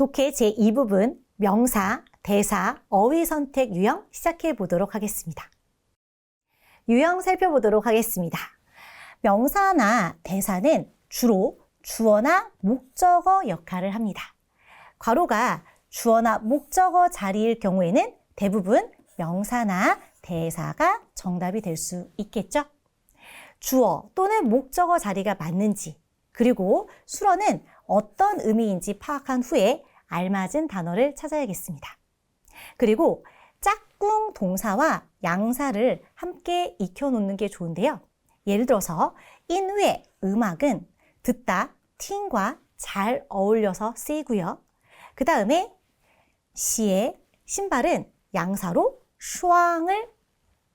독해 제2부분 명사, 대사, 어휘 선택 유형 시작해 보도록 하겠습니다. 유형 살펴보도록 하겠습니다. 명사나 대사는 주로 주어나 목적어 역할을 합니다. 괄호가 주어나 목적어 자리일 경우에는 대부분 명사나 대사가 정답이 될 수 있겠죠? 주어 또는 목적어 자리가 맞는지, 그리고 수어는 어떤 의미인지 파악한 후에 알맞은 단어를 찾아야겠습니다. 그리고 짝꿍 동사와 양사를 함께 익혀놓는 게 좋은데요. 예를 들어서 인외 음악은 듣다 팅과 잘 어울려서 쓰이고요. 그 다음에 시의 신발은 양사로 슈앙을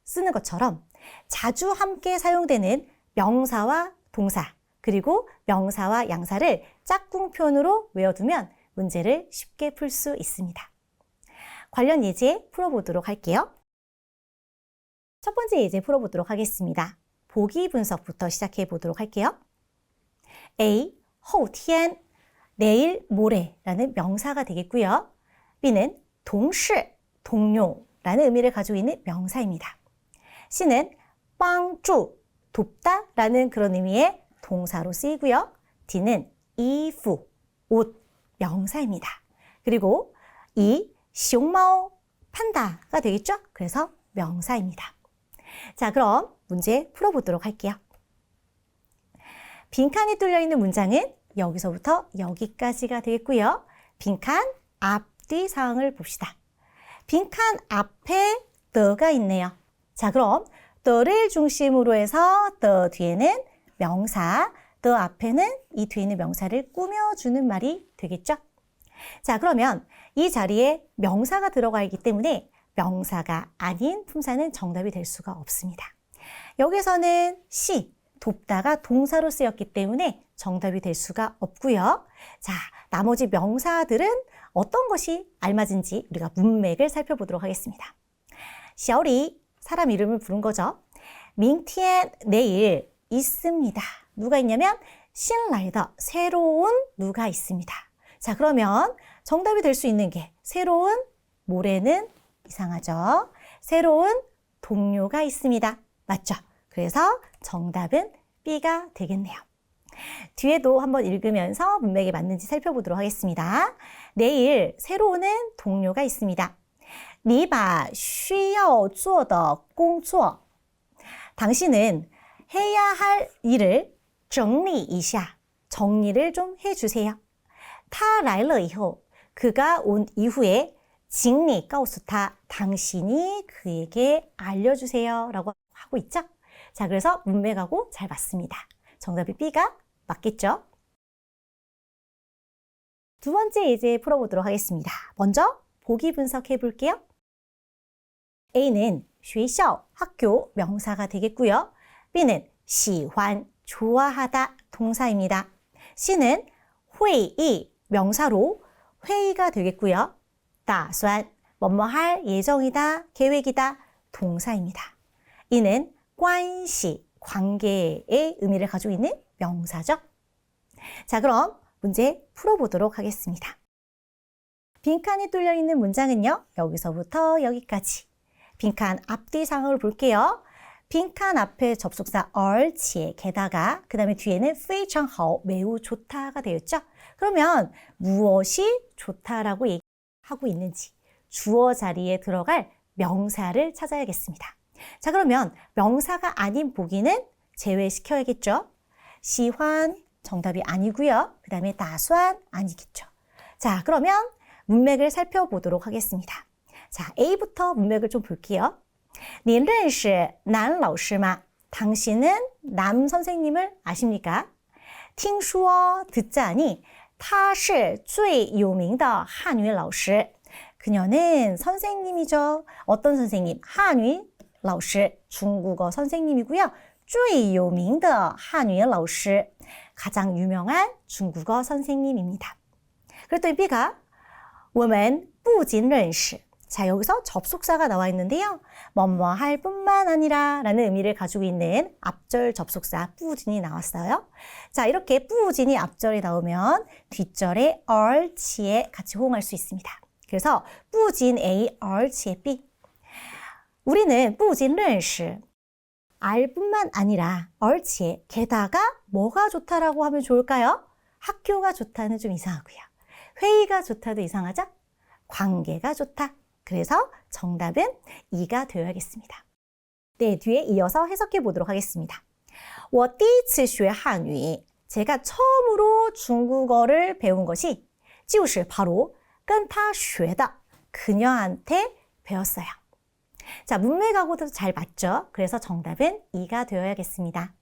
쓰는 것처럼 자주 함께 사용되는 명사와 동사 그리고 명사와 양사를 짝꿍편으로 외워두면 문제를 쉽게 풀 수 있습니다. 관련 예제 풀어보도록 할게요. 첫 번째 예제 풀어보도록 하겠습니다. 보기 분석부터 시작해 보도록 할게요. A. 허우티엔 내일 모레라는 명사가 되겠고요. B는 동시 동료라는 의미를 가지고 있는 명사입니다. C는 빵주 돕다라는 그런 의미의 동사로 쓰이고요. D는 이후 옷 명사입니다. 그리고 이熊猫 판다가 되겠죠? 그래서 명사입니다. 자, 그럼 문제 풀어보도록 할게요. 빈칸이 뚫려 있는 문장은 여기서부터 여기까지가 되겠고요. 빈칸 앞뒤 사항을 봅시다. 빈칸 앞에 더가 있네요. 자, 그럼 더를 중심으로 해서 더 뒤에는 명사, 더 앞에는 이 뒤에 있는 명사를 꾸며주는 말이 되겠죠? 자, 그러면 이 자리에 명사가 들어가 있기 때문에 명사가 아닌 품사는 정답이 될 수가 없습니다. 여기서는 시, 돕다가 동사로 쓰였기 때문에 정답이 될 수가 없고요. 자, 나머지 명사들은 어떤 것이 알맞은지 우리가 문맥을 살펴보도록 하겠습니다. 샤오리, 사람 이름을 부른 거죠. 밍티엔, 내일 있습니다. 누가 있냐면 신라이더, 새로운 누가 있습니다. 자, 그러면 정답이 될 수 있는 게 새로운 모레는 이상하죠. 새로운 동료가 있습니다. 맞죠? 그래서 정답은 B가 되겠네요. 뒤에도 한번 읽으면서 문맥에 맞는지 살펴보도록 하겠습니다. 내일 새로운 동료가 있습니다. 你把需要做的工作 당신은 해야 할 일을 整理一下 정리를 좀 해주세요. 他来了以后 그가 온 이후에 请你告诉他 당신이 그에게 알려주세요 라고 하고 있죠. 자 그래서 문맥하고 잘 맞습니다. 정답이 B가 맞겠죠? 두 번째 예제 풀어보도록 하겠습니다. 먼저 보기 분석해 볼게요. A는 学校 학교 명사가 되겠고요. B는 喜欢 좋아하다 동사입니다. 씨는 회의 명사로 회의가 되겠고요. 다수한 뭐뭐 할 예정이다 계획이다 동사입니다. 이는 관시 관계의 의미를 가지고 있는 명사죠. 자 그럼 문제 풀어보도록 하겠습니다. 빈칸이 뚫려 있는 문장은요. 여기서부터 여기까지 빈칸 앞뒤 상황을 볼게요. 빈칸 앞에 접속사 얼치에 게다가 그 다음에 뒤에는 非常好 매우 좋다가 되었죠. 그러면 무엇이 좋다라고 얘기하고 있는지 주어 자리에 들어갈 명사를 찾아야겠습니다. 자 그러면 명사가 아닌 보기는 제외시켜야겠죠. 시환 정답이 아니고요. 그 다음에 다수한 아니겠죠. 자 그러면 문맥을 살펴보도록 하겠습니다. 자 A부터 문맥을 좀 볼게요. 你认识男老师吗? 당신은 남 선생님을 아십니까? 听说 듣자니 他是最有名的汉语老师. 그녀는 선생님이죠. 어떤 선생님? 한유 老师 중국어 선생님이고요. 最有名的汉语老师 가장 유명한 중국어 선생님입니다. 그랬더니 B가 我们不仅认识 자, 여기서 접속사가 나와 있는데요. 뭐뭐 할 뿐만 아니라 라는 의미를 가지고 있는 앞절 접속사 뿌진이 나왔어요. 자, 이렇게 뿌진이 앞절에 나오면 뒷절에 얼치에 같이 호응할 수 있습니다. 그래서 뿌진 A, 얼치에 B. 우리는 뿌진 认识 알뿐만 아니라 얼치에 게다가 뭐가 좋다라고 하면 좋을까요? 학교가 좋다는 좀 이상하고요. 회의가 좋다도 이상하죠? 관계가 좋다. 그래서 정답은 2가 되어야겠습니다. 네, 뒤에 이어서 해석해 보도록 하겠습니다. 我第一次学汉语 제가 처음으로 중국어를 배운 것이 就是 바로 跟他学的 그녀한테 배웠어요. 자, 문맥하고도 잘 맞죠? 그래서 정답은 2가 되어야겠습니다.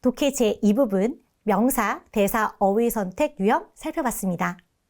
독해 제2부분 명사, 대사, 어휘 선택 유형 살펴봤습니다.